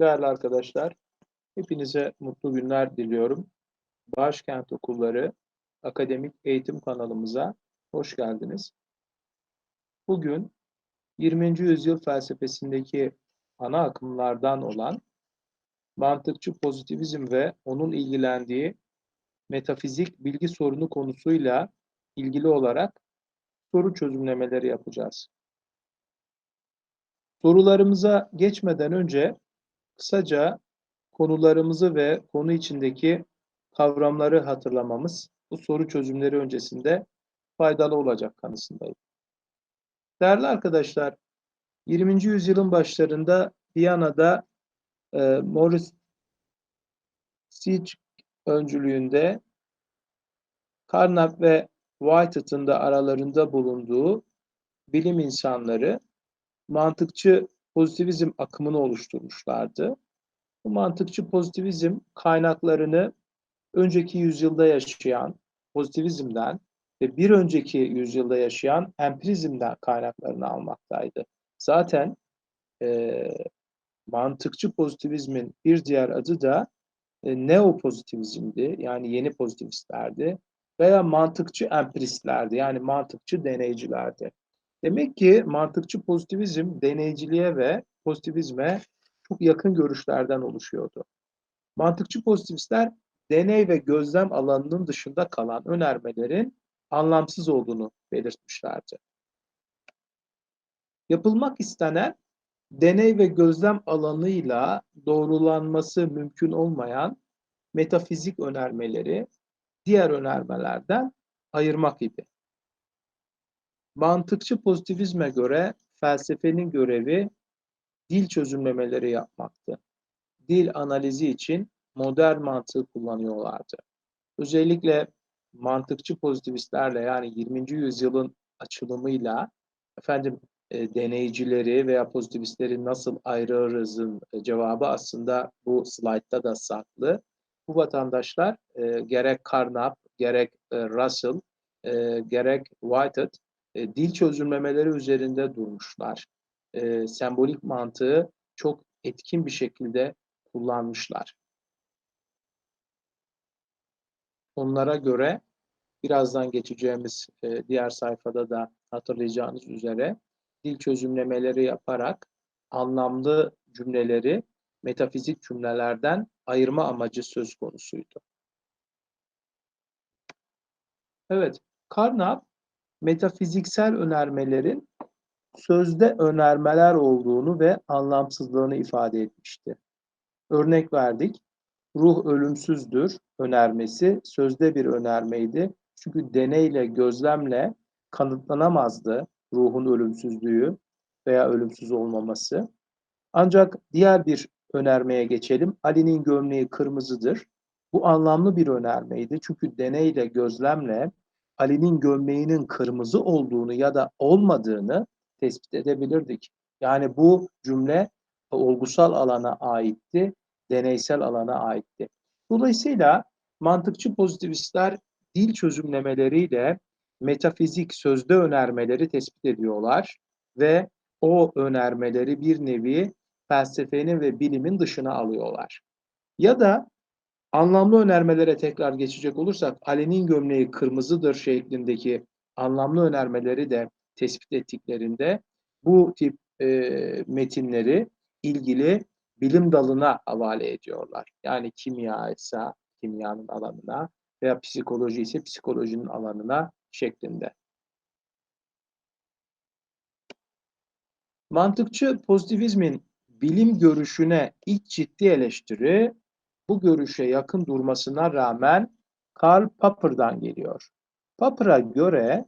Değerli arkadaşlar, hepinize mutlu günler diliyorum. Başkent Okulları Akademik Eğitim kanalımıza hoş geldiniz. Bugün 20. yüzyıl felsefesindeki ana akımlardan olan mantıkçı pozitivizm ve onun ilgilendiği metafizik bilgi sorunu konusuyla ilgili olarak soru çözümlemeleri yapacağız. Sorularımıza geçmeden önce kısaca konularımızı ve konu içindeki kavramları hatırlamamız bu soru çözümleri öncesinde faydalı olacak kanısındayım. Değerli arkadaşlar, 20. yüzyılın başlarında Viyana'da e, Morris Siege öncülüğünde Carnap ve Whitehead'ın da aralarında bulunduğu bilim insanları mantıkçı pozitivizm akımını oluşturmuşlardı. Bu mantıkçı pozitivizm kaynaklarını önceki yüzyılda yaşayan pozitivizmden ve bir önceki yüzyılda yaşayan empirizmden kaynaklarını almaktaydı. Zaten e, mantıkçı pozitivizmin bir diğer adı da e, neopozitivizmdi. Yani yeni pozitivistlerdi. Veya mantıkçı empiristlerdi. Yani mantıkçı deneycilerdi. Demek ki mantıkçı pozitivizm deneyciliğe ve pozitivizme çok yakın görüşlerden oluşuyordu. Mantıkçı pozitivistler deney ve gözlem alanının dışında kalan önermelerin anlamsız olduğunu belirtmişlerdi. Yapılmak istenen deney ve gözlem alanıyla doğrulanması mümkün olmayan metafizik önermeleri diğer önermelerden ayırmak idi. Mantıkçı pozitivizme göre felsefenin görevi dil çözümlemeleri yapmaktı. Dil analizi için modern mantığı kullanıyorlardı. Özellikle mantıkçı pozitivistlerle yani 20. yüzyılın açılımıyla efendim e, deneycileri veya pozitivistleri nasıl ayırırızın e, cevabı aslında bu slaytta da saklı. Bu vatandaşlar e, gerek Carnap, gerek e, Russell, e, gerek Whitehead e, dil çözümlemeleri üzerinde durmuşlar. E, sembolik mantığı çok etkin bir şekilde kullanmışlar. Onlara göre birazdan geçeceğimiz e, diğer sayfada da hatırlayacağınız üzere dil çözümlemeleri yaparak anlamlı cümleleri metafizik cümlelerden ayırma amacı söz konusuydu. Evet, Carnap metafiziksel önermelerin sözde önermeler olduğunu ve anlamsızlığını ifade etmişti. Örnek verdik. Ruh ölümsüzdür önermesi sözde bir önermeydi. Çünkü deneyle, gözlemle kanıtlanamazdı ruhun ölümsüzlüğü veya ölümsüz olmaması. Ancak diğer bir önermeye geçelim. Ali'nin gömleği kırmızıdır. Bu anlamlı bir önermeydi. Çünkü deneyle, gözlemle Ali'nin gömleğinin kırmızı olduğunu ya da olmadığını tespit edebilirdik. Yani bu cümle olgusal alana aitti, deneysel alana aitti. Dolayısıyla mantıkçı pozitivistler dil çözümlemeleriyle metafizik sözde önermeleri tespit ediyorlar ve o önermeleri bir nevi felsefenin ve bilimin dışına alıyorlar. Ya da anlamlı önermelere tekrar geçecek olursak Ali'nin gömleği kırmızıdır şeklindeki anlamlı önermeleri de tespit ettiklerinde bu tip e, metinleri ilgili bilim dalına havale ediyorlar. Yani kimya ise kimyanın alanına veya psikoloji ise psikolojinin alanına şeklinde. Mantıkçı pozitivizmin bilim görüşüne ilk ciddi eleştiri bu görüşe yakın durmasına rağmen Karl Popper'dan geliyor. Popper'a göre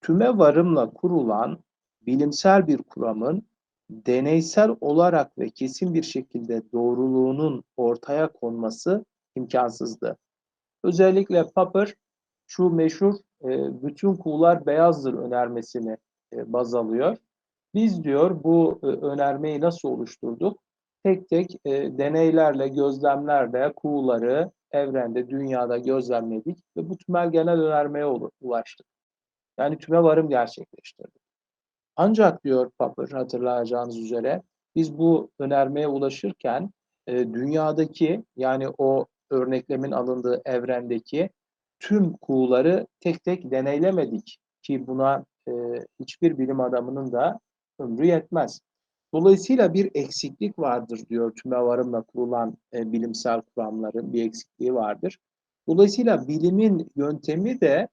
tüme varımla kurulan bilimsel bir kuramın deneysel olarak ve kesin bir şekilde doğruluğunun ortaya konması imkansızdı. Özellikle Popper şu meşhur e, bütün kuğular beyazdır önermesini e, baz alıyor. Biz diyor bu e, önermeyi nasıl oluşturduk? Tek tek e, deneylerle, gözlemlerle kuğuları evrende, dünyada gözlemledik ve bu tümel genel önermeye ulaştık. Yani tüme varım gerçekleştirdik. Ancak diyor Popper hatırlayacağınız üzere biz bu önermeye ulaşırken e, dünyadaki yani o örneklemin alındığı evrendeki tüm kuğuları tek tek deneylemedik ki buna e, hiçbir bilim adamının da ömrü yetmez. Dolayısıyla bir eksiklik vardır diyor tümevarımla kurulan e, bilimsel kuramların bir eksikliği vardır. Dolayısıyla bilimin yöntemi de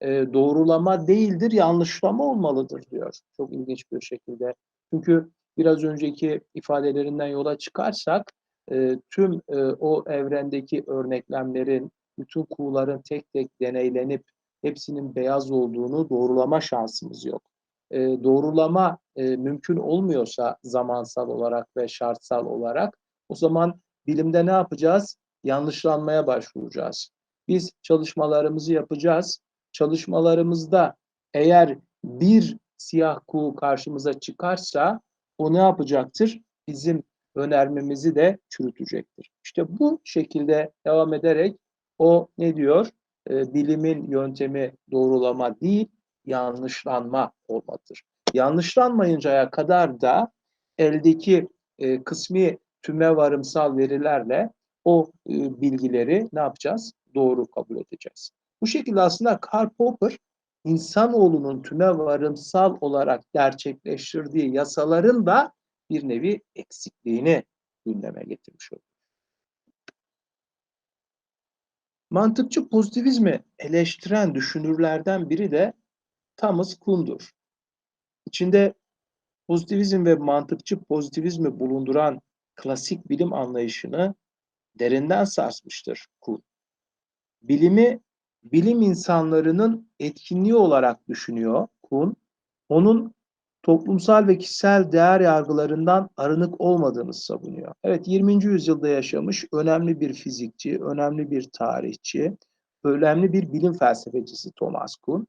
e, doğrulama değildir, yanlışlama olmalıdır diyor. Çok ilginç bir şekilde. Çünkü biraz önceki ifadelerinden yola çıkarsak e, tüm e, o evrendeki örneklemlerin, bütün kuğuların tek tek deneylenip hepsinin beyaz olduğunu doğrulama şansımız yok. E, doğrulama e, mümkün olmuyorsa zamansal olarak ve şartsal olarak o zaman bilimde ne yapacağız? Yanlışlanmaya başvuracağız. Biz çalışmalarımızı yapacağız. Çalışmalarımızda eğer bir siyah kuğu karşımıza çıkarsa o ne yapacaktır? Bizim önermemizi de çürütecektir. İşte bu şekilde devam ederek o ne diyor? E, bilimin yöntemi doğrulama değil, yanlışlanma olmadır. Yanlışlanmayıncaya kadar da eldeki e, kısmi tüme varımsal verilerle o e, bilgileri ne yapacağız? Doğru kabul edeceğiz. Bu şekilde aslında Karl Popper insanoğlunun tüme varımsal olarak gerçekleştirdiği yasaların da bir nevi eksikliğini gündeme getirmiş oluyor. Mantıkçı pozitivizmi eleştiren düşünürlerden biri de Thomas Kuhn'dur. İçinde pozitivizm ve mantıkçı pozitivizmi bulunduran klasik bilim anlayışını derinden sarsmıştır Kuhn. Bilimi bilim insanlarının etkinliği olarak düşünüyor Kuhn. Onun toplumsal ve kişisel değer yargılarından arınık olmadığını savunuyor. Evet 20. yüzyılda yaşamış önemli bir fizikçi, önemli bir tarihçi, önemli bir bilim felsefecisi Thomas Kuhn.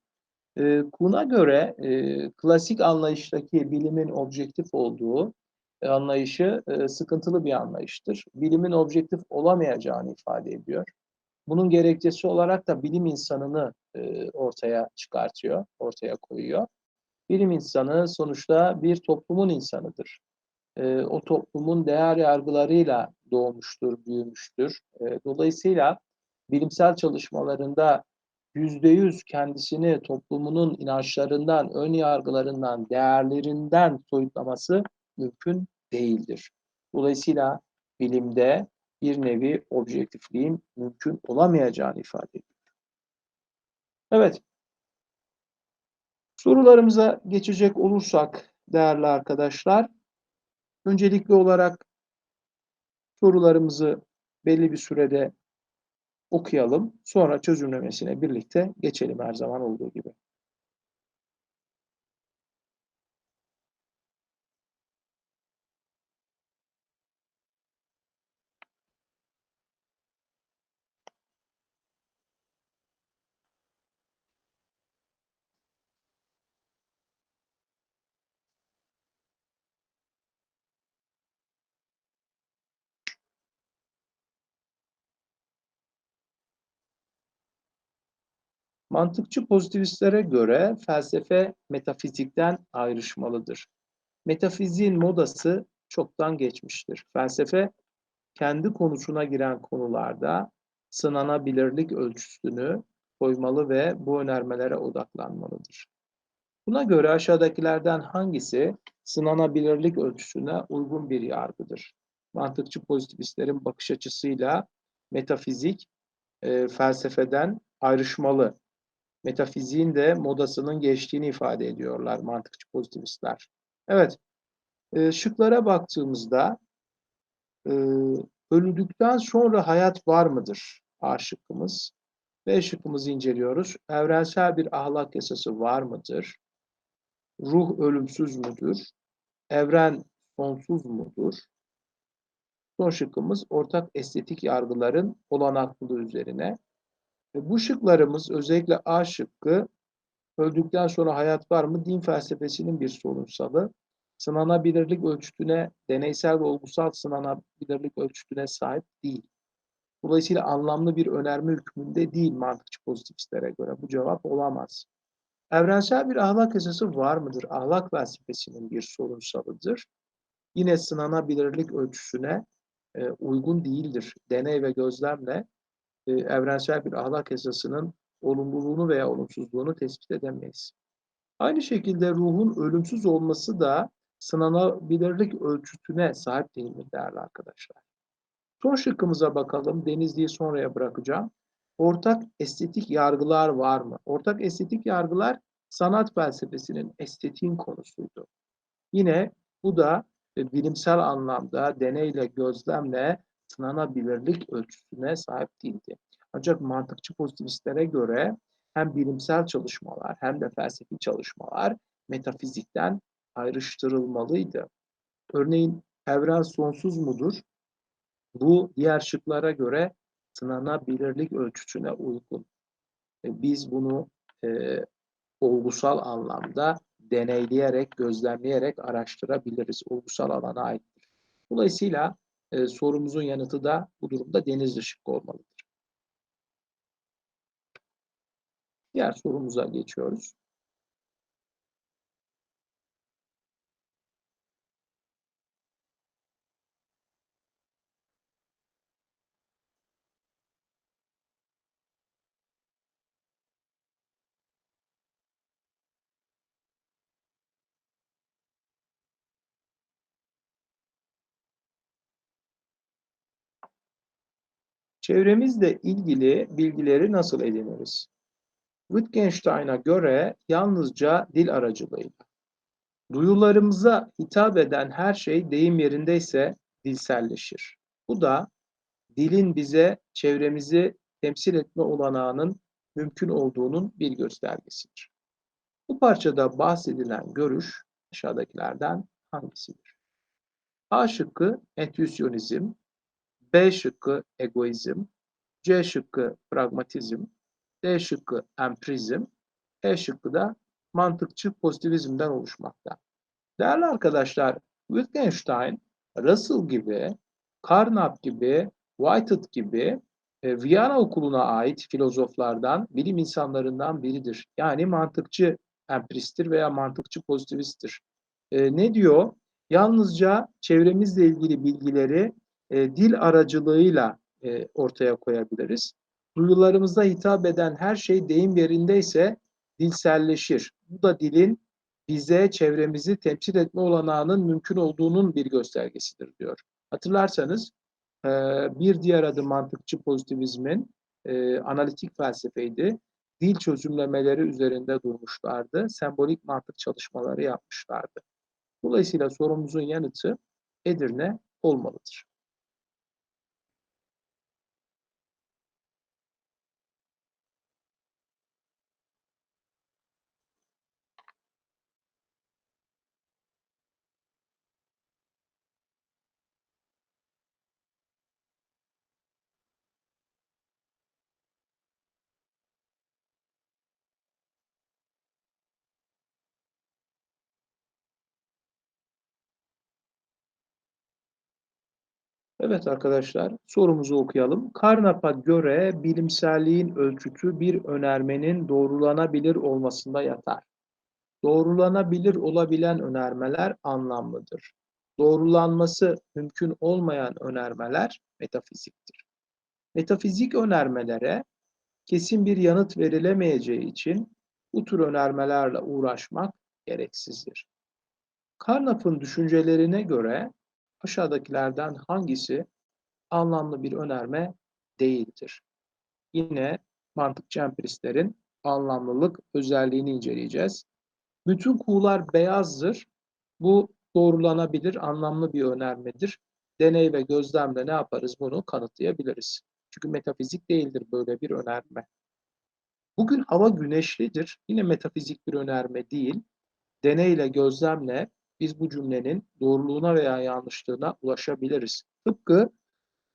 E, Kuhn'a göre e, klasik anlayıştaki bilimin objektif olduğu e, anlayışı e, sıkıntılı bir anlayıştır. Bilimin objektif olamayacağını ifade ediyor. Bunun gerekçesi olarak da bilim insanını e, ortaya çıkartıyor, ortaya koyuyor. Bilim insanı sonuçta bir toplumun insanıdır. E, o toplumun değer yargılarıyla doğmuştur, büyümüştür. E, dolayısıyla bilimsel çalışmalarında yüzde yüz kendisini toplumunun inançlarından, ön yargılarından, değerlerinden soyutlaması mümkün değildir. Dolayısıyla bilimde bir nevi objektifliğin mümkün olamayacağını ifade ediyor. Evet. Sorularımıza geçecek olursak değerli arkadaşlar, öncelikli olarak sorularımızı belli bir sürede okuyalım. Sonra çözümlemesine birlikte geçelim her zaman olduğu gibi. Mantıkçı pozitivistlere göre felsefe metafizikten ayrışmalıdır. Metafiziğin modası çoktan geçmiştir. Felsefe kendi konusuna giren konularda sınanabilirlik ölçüsünü koymalı ve bu önermelere odaklanmalıdır. Buna göre aşağıdakilerden hangisi sınanabilirlik ölçüsüne uygun bir yargıdır? Mantıkçı pozitivistlerin bakış açısıyla metafizik e, felsefeden ayrışmalı metafiziğin de modasının geçtiğini ifade ediyorlar mantıkçı pozitivistler. Evet, e, şıklara baktığımızda e, öldükten sonra hayat var mıdır? A şıkkımız. B şıkkımızı inceliyoruz. Evrensel bir ahlak yasası var mıdır? Ruh ölümsüz müdür? Evren sonsuz mudur? Son şıkkımız ortak estetik yargıların olanaklığı üzerine. Bu şıklarımız özellikle A şıkkı öldükten sonra hayat var mı din felsefesinin bir sorunsalı. Sınanabilirlik ölçütüne, deneysel ve olgusal sınanabilirlik ölçütüne sahip değil. Dolayısıyla anlamlı bir önerme hükmünde değil mantıkçı pozitivistlere göre. Bu cevap olamaz. Evrensel bir ahlak esası var mıdır? Ahlak felsefesinin bir sorunsalıdır. Yine sınanabilirlik ölçüsüne e, uygun değildir. Deney ve gözlemle e, evrensel bir ahlak esasının olumluluğunu veya olumsuzluğunu tespit edemeyiz. Aynı şekilde ruhun ölümsüz olması da sınanabilirlik ölçütüne sahip değildir değerli arkadaşlar. Son şıkkımıza bakalım. Denizli'yi sonraya bırakacağım. Ortak estetik yargılar var mı? Ortak estetik yargılar sanat felsefesinin estetiğin konusuydu. Yine bu da e, bilimsel anlamda deneyle, gözlemle sınanabilirlik ölçüsüne sahip değildi. Ancak mantıkçı pozitivistlere göre hem bilimsel çalışmalar hem de felsefi çalışmalar metafizikten ayrıştırılmalıydı. Örneğin evren sonsuz mudur? Bu diğer şıklara göre sınanabilirlik ölçütüne uygun. E, biz bunu e, olgusal anlamda deneyleyerek, gözlemleyerek araştırabiliriz. Olgusal alana aittir. Dolayısıyla e, sorumuzun yanıtı da bu durumda deniz ışık olmalıdır. Diğer sorumuza geçiyoruz. Çevremizle ilgili bilgileri nasıl ediniriz? Wittgenstein'a göre yalnızca dil aracılığıyla. Duyularımıza hitap eden her şey deyim yerindeyse dilselleşir. Bu da dilin bize çevremizi temsil etme olanağının mümkün olduğunun bir göstergesidir. Bu parçada bahsedilen görüş aşağıdakilerden hangisidir? A şıkkı entüisyonizm, B şıkkı egoizm, C şıkkı pragmatizm, D şıkkı empirizm, E şıkkı da mantıkçı pozitivizmden oluşmakta. Değerli arkadaşlar, Wittgenstein, Russell gibi, Carnap gibi, Whitehead gibi e, Viyana okuluna ait filozoflardan, bilim insanlarından biridir. Yani mantıkçı empiristtir veya mantıkçı pozitivisttir. E, ne diyor? Yalnızca çevremizle ilgili bilgileri e, dil aracılığıyla e, ortaya koyabiliriz. Duyularımıza hitap eden her şey deyim yerindeyse dilselleşir. Bu da dilin bize çevremizi temsil etme olanağının mümkün olduğunun bir göstergesidir diyor. Hatırlarsanız e, bir diğer adı mantıkçı pozitivizmin e, analitik felsefeydi. Dil çözümlemeleri üzerinde durmuşlardı. Sembolik mantık çalışmaları yapmışlardı. Dolayısıyla sorumuzun yanıtı Edirne olmalıdır. Evet arkadaşlar sorumuzu okuyalım. Carnap'a göre bilimselliğin ölçütü bir önermenin doğrulanabilir olmasında yatar. Doğrulanabilir olabilen önermeler anlamlıdır. Doğrulanması mümkün olmayan önermeler metafiziktir. Metafizik önermelere kesin bir yanıt verilemeyeceği için bu tür önermelerle uğraşmak gereksizdir. Carnap'ın düşüncelerine göre aşağıdakilerden hangisi anlamlı bir önerme değildir? Yine mantıkçı empiristlerin anlamlılık özelliğini inceleyeceğiz. Bütün kuğular beyazdır. Bu doğrulanabilir, anlamlı bir önermedir. Deney ve gözlemle ne yaparız bunu kanıtlayabiliriz. Çünkü metafizik değildir böyle bir önerme. Bugün hava güneşlidir. Yine metafizik bir önerme değil. Deneyle, gözlemle biz bu cümlenin doğruluğuna veya yanlışlığına ulaşabiliriz. Tıpkı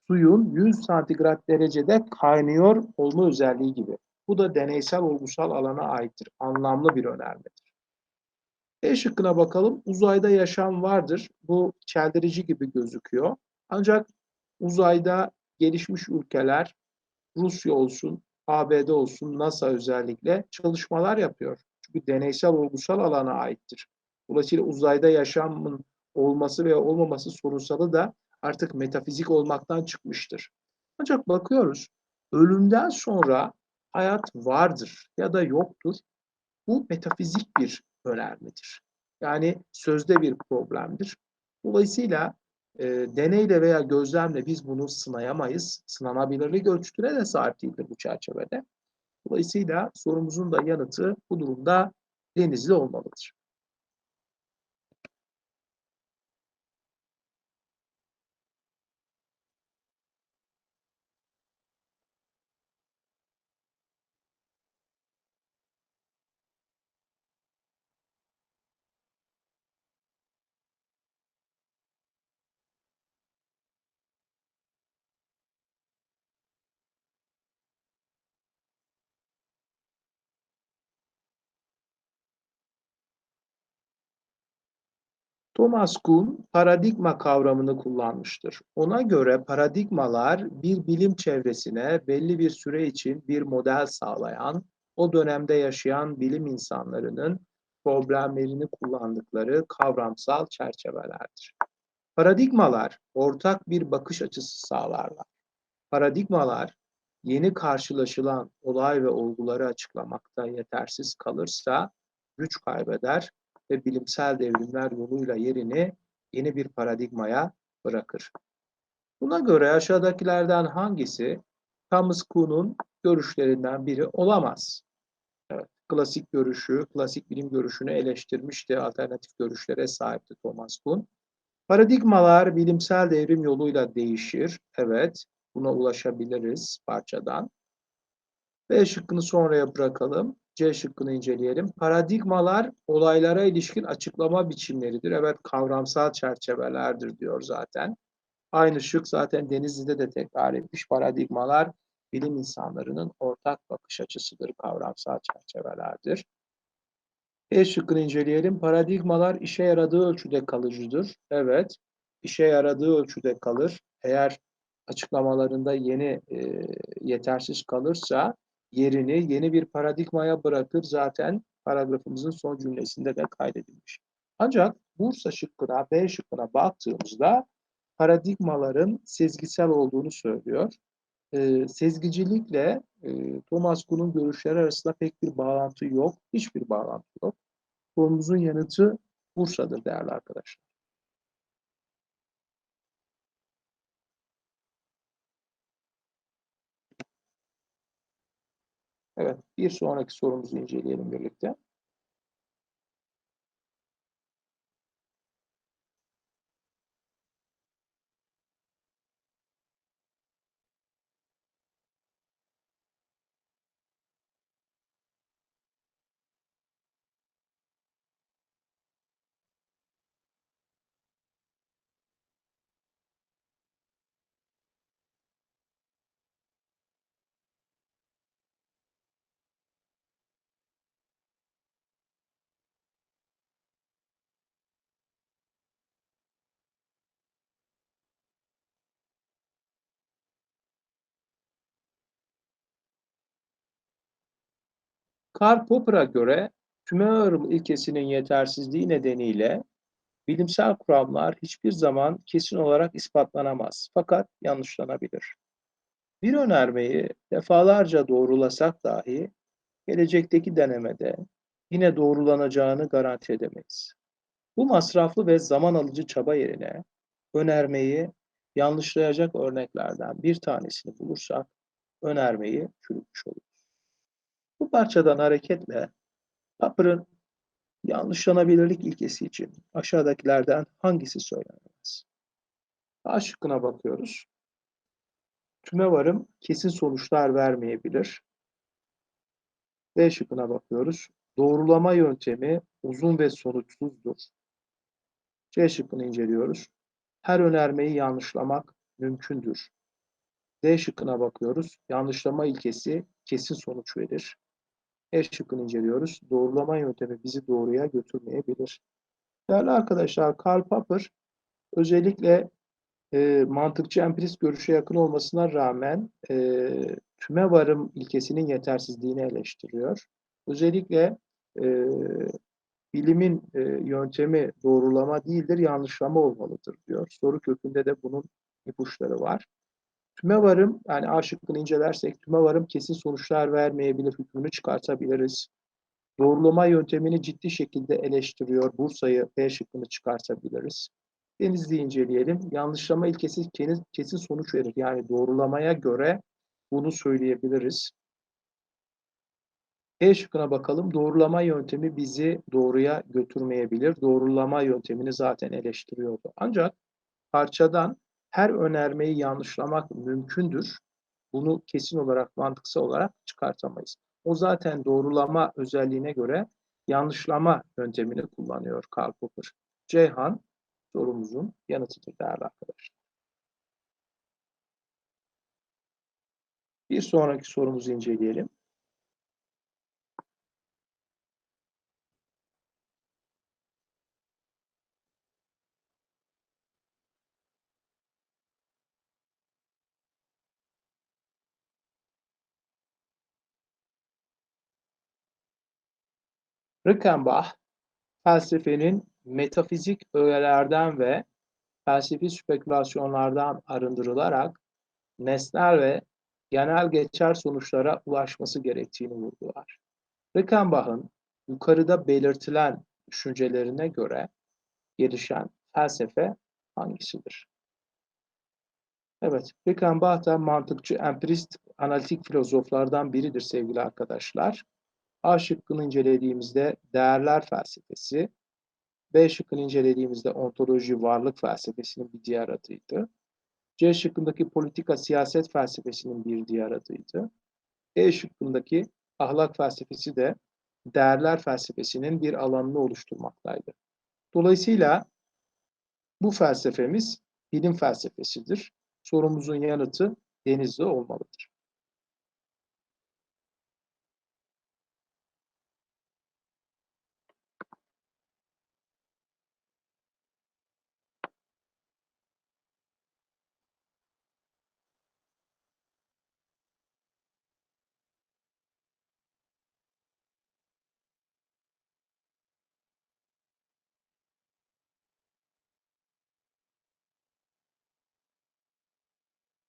suyun 100 santigrat derecede kaynıyor olma özelliği gibi. Bu da deneysel olgusal alana aittir. Anlamlı bir önermedir. E şıkkına bakalım. Uzayda yaşam vardır. Bu çeldirici gibi gözüküyor. Ancak uzayda gelişmiş ülkeler, Rusya olsun, ABD olsun, NASA özellikle çalışmalar yapıyor. Çünkü deneysel olgusal alana aittir. Dolayısıyla uzayda yaşamın olması veya olmaması sorunsalı da artık metafizik olmaktan çıkmıştır. Ancak bakıyoruz ölümden sonra hayat vardır ya da yoktur. Bu metafizik bir önermedir. Yani sözde bir problemdir. Dolayısıyla e, deneyle veya gözlemle biz bunu sınayamayız. Sınanabilirlik ölçütüne de sahip değildir bu çerçevede. Dolayısıyla sorumuzun da yanıtı bu durumda denizli olmalıdır. Thomas Kuhn paradigma kavramını kullanmıştır. Ona göre paradigmalar bir bilim çevresine belli bir süre için bir model sağlayan, o dönemde yaşayan bilim insanlarının problemlerini kullandıkları kavramsal çerçevelerdir. Paradigmalar ortak bir bakış açısı sağlarlar. Paradigmalar yeni karşılaşılan olay ve olguları açıklamakta yetersiz kalırsa güç kaybeder ve bilimsel devrimler yoluyla yerini yeni bir paradigmaya bırakır. Buna göre aşağıdakilerden hangisi Thomas Kuhn'un görüşlerinden biri olamaz? Evet, klasik görüşü, klasik bilim görüşünü eleştirmişti, alternatif görüşlere sahipti Thomas Kuhn. Paradigmalar bilimsel devrim yoluyla değişir. Evet, buna ulaşabiliriz parçadan. B şıkkını sonraya bırakalım. C şıkkını inceleyelim. Paradigmalar olaylara ilişkin açıklama biçimleridir. Evet kavramsal çerçevelerdir diyor zaten. Aynı şık zaten Denizli'de de tekrar etmiş. Paradigmalar bilim insanlarının ortak bakış açısıdır, kavramsal çerçevelerdir. E şıkkını inceleyelim. Paradigmalar işe yaradığı ölçüde kalıcıdır. Evet, işe yaradığı ölçüde kalır. Eğer açıklamalarında yeni e, yetersiz kalırsa yerini yeni bir paradigmaya bırakır zaten paragrafımızın son cümlesinde de kaydedilmiş. Ancak Bursa şıkkına, B şıkkına baktığımızda paradigmaların sezgisel olduğunu söylüyor. E, sezgicilikle e, Thomas Kuhn'un görüşleri arasında pek bir bağlantı yok. Hiçbir bağlantı yok. Sorumuzun yanıtı Bursa'dır değerli arkadaşlar. Evet, bir sonraki sorumuzu inceleyelim birlikte. Karl Popper'a göre tümevarım ilkesinin yetersizliği nedeniyle bilimsel kuramlar hiçbir zaman kesin olarak ispatlanamaz fakat yanlışlanabilir. Bir önermeyi defalarca doğrulasak dahi gelecekteki denemede yine doğrulanacağını garanti edemeyiz. Bu masraflı ve zaman alıcı çaba yerine önermeyi yanlışlayacak örneklerden bir tanesini bulursak önermeyi çürütmüş oluruz. Bu parçadan hareketle Popper'ın yanlışlanabilirlik ilkesi için aşağıdakilerden hangisi söylenemez? A şıkkına bakıyoruz. Tümevarım kesin sonuçlar vermeyebilir. B şıkkına bakıyoruz. Doğrulama yöntemi uzun ve sonuçsuzdur. C şıkkını inceliyoruz. Her önermeyi yanlışlamak mümkündür. D şıkkına bakıyoruz. Yanlışlama ilkesi kesin sonuç verir. E şıkkını inceliyoruz. Doğrulama yöntemi bizi doğruya götürmeyebilir. Değerli arkadaşlar Karl Popper özellikle e, mantıkçı empirist görüşe yakın olmasına rağmen e, tüme varım ilkesinin yetersizliğini eleştiriyor. Özellikle e, bilimin e, yöntemi doğrulama değildir, yanlışlama olmalıdır diyor. Soru kökünde de bunun ipuçları var. Tüme varım, yani A şıkkını incelersek tüme varım kesin sonuçlar vermeyebilir, hükmünü çıkartabiliriz. Doğrulama yöntemini ciddi şekilde eleştiriyor. Bursa'yı B şıkkını çıkartabiliriz. Denizli inceleyelim. Yanlışlama ilkesi kesin sonuç verir. Yani doğrulamaya göre bunu söyleyebiliriz. E şıkkına bakalım. Doğrulama yöntemi bizi doğruya götürmeyebilir. Doğrulama yöntemini zaten eleştiriyordu. Ancak parçadan her önermeyi yanlışlamak mümkündür. Bunu kesin olarak, mantıksal olarak çıkartamayız. O zaten doğrulama özelliğine göre yanlışlama yöntemini kullanıyor Karl Popper. Ceyhan sorumuzun yanıtıdır değerli arkadaşlar. Bir sonraki sorumuzu inceleyelim. Rickenbach, felsefenin metafizik öğelerden ve felsefi spekülasyonlardan arındırılarak nesnel ve genel geçer sonuçlara ulaşması gerektiğini vurgular. Rickenbach'ın yukarıda belirtilen düşüncelerine göre gelişen felsefe hangisidir? Evet, Rickenbach da mantıkçı, empirist, analitik filozoflardan biridir sevgili arkadaşlar. A şıkkını incelediğimizde değerler felsefesi, B şıkkını incelediğimizde ontoloji varlık felsefesinin bir diğer adıydı. C şıkkındaki politika siyaset felsefesinin bir diğer adıydı. E şıkkındaki ahlak felsefesi de değerler felsefesinin bir alanını oluşturmaktaydı. Dolayısıyla bu felsefemiz bilim felsefesidir. Sorumuzun yanıtı denizli olmalıdır.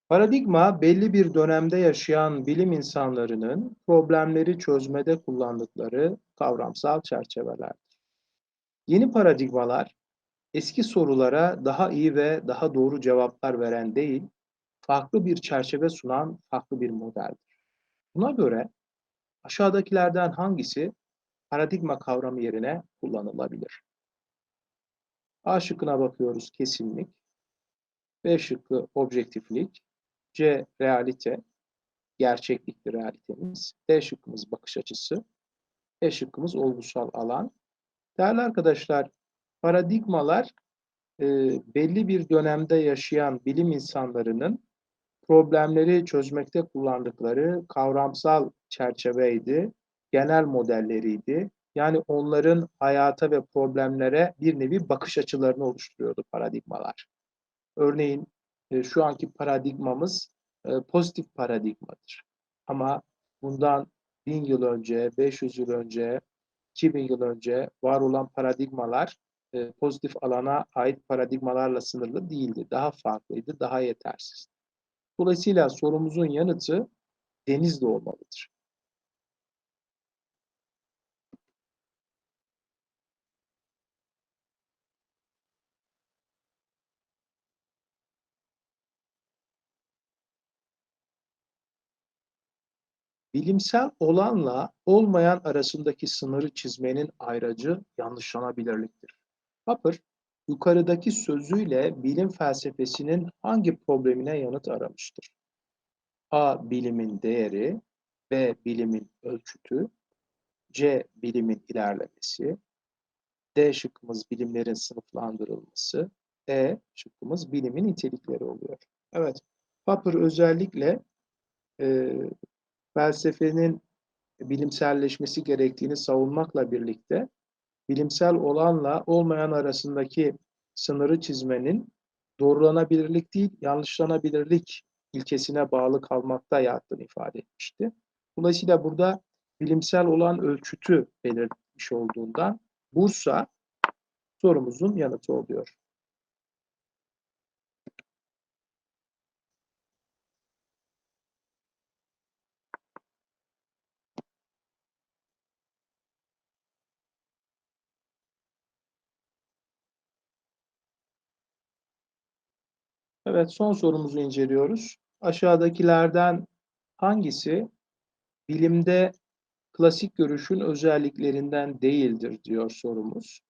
Paradigma belli bir dönemde yaşayan bilim insanlarının problemleri çözmede kullandıkları kavramsal çerçevelerdir. Yeni paradigmalar eski sorulara daha iyi ve daha doğru cevaplar veren değil, farklı bir çerçeve sunan farklı bir modeldir. Buna göre aşağıdakilerden hangisi paradigma kavramı yerine kullanılabilir? A şıkkına bakıyoruz kesinlik. B şıkkı objektiflik. C realite, gerçekliktir realitemiz. D şıkkımız bakış açısı. E şıkkımız olgusal alan. Değerli arkadaşlar, paradigmalar e, belli bir dönemde yaşayan bilim insanlarının problemleri çözmekte kullandıkları kavramsal çerçeveydi, genel modelleriydi. Yani onların hayata ve problemlere bir nevi bakış açılarını oluşturuyordu paradigmalar. Örneğin e, şu anki paradigmamız e, pozitif paradigmadır. Ama bundan bin yıl önce, 500 yıl önce, 2000 yıl önce var olan paradigmalar e, pozitif alana ait paradigmalarla sınırlı değildi. Daha farklıydı, daha yetersiz. Dolayısıyla sorumuzun yanıtı denizli olmalıdır. Bilimsel olanla olmayan arasındaki sınırı çizmenin ayracı yanlışlanabilirliktir. Popper, yukarıdaki sözüyle bilim felsefesinin hangi problemine yanıt aramıştır? A. Bilimin değeri B. Bilimin ölçütü C. Bilimin ilerlemesi D şıkkımız bilimlerin sınıflandırılması E şıkkımız bilimin nitelikleri oluyor. Evet, Popper özellikle e, felsefenin bilimselleşmesi gerektiğini savunmakla birlikte bilimsel olanla olmayan arasındaki sınırı çizmenin doğrulanabilirlik değil, yanlışlanabilirlik ilkesine bağlı kalmakta yattığını ifade etmişti. Dolayısıyla burada bilimsel olan ölçütü belirtmiş olduğundan Bursa sorumuzun yanıtı oluyor. Evet, son sorumuzu inceliyoruz. Aşağıdakilerden hangisi bilimde klasik görüşün özelliklerinden değildir diyor sorumuz.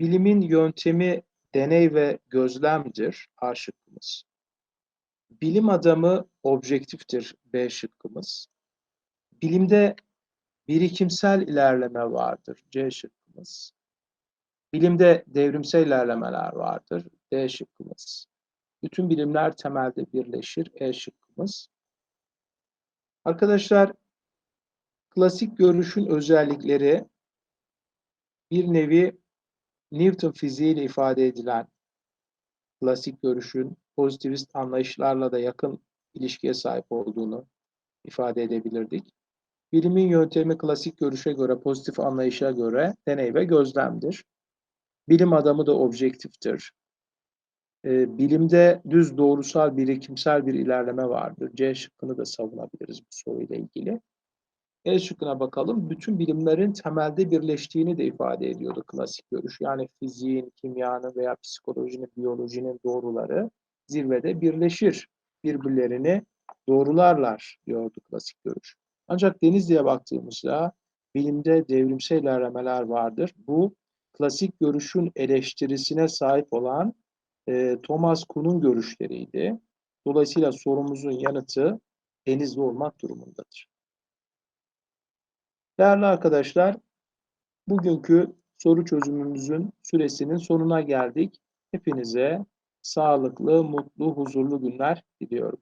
Bilimin yöntemi deney ve gözlemdir A şıkkımız. Bilim adamı objektiftir B şıkkımız. Bilimde birikimsel ilerleme vardır C şıkkımız. Bilimde devrimsel ilerlemeler vardır D şıkkımız. Bütün bilimler temelde birleşir E şıkkımız. Arkadaşlar klasik görüşün özellikleri bir nevi Newton fiziğiyle ifade edilen klasik görüşün pozitivist anlayışlarla da yakın ilişkiye sahip olduğunu ifade edebilirdik. Bilimin yöntemi klasik görüşe göre, pozitif anlayışa göre deney ve gözlemdir. Bilim adamı da objektiftir. Ee, bilimde düz doğrusal birikimsel bir ilerleme vardır. C şıkkını da savunabiliriz bu soruyla ilgili. E şıkkına bakalım. Bütün bilimlerin temelde birleştiğini de ifade ediyordu klasik görüş. Yani fiziğin, kimyanın veya psikolojinin, biyolojinin doğruları zirvede birleşir. Birbirlerini doğrularlar diyordu klasik görüş. Ancak Denizli'ye baktığımızda bilimde devrimsel ilerlemeler vardır. Bu klasik görüşün eleştirisine sahip olan e, Thomas Kuhn'un görüşleriydi. Dolayısıyla sorumuzun yanıtı Denizli olmak durumundadır. Değerli arkadaşlar, bugünkü soru çözümümüzün süresinin sonuna geldik. Hepinize sağlıklı, mutlu, huzurlu günler diliyorum.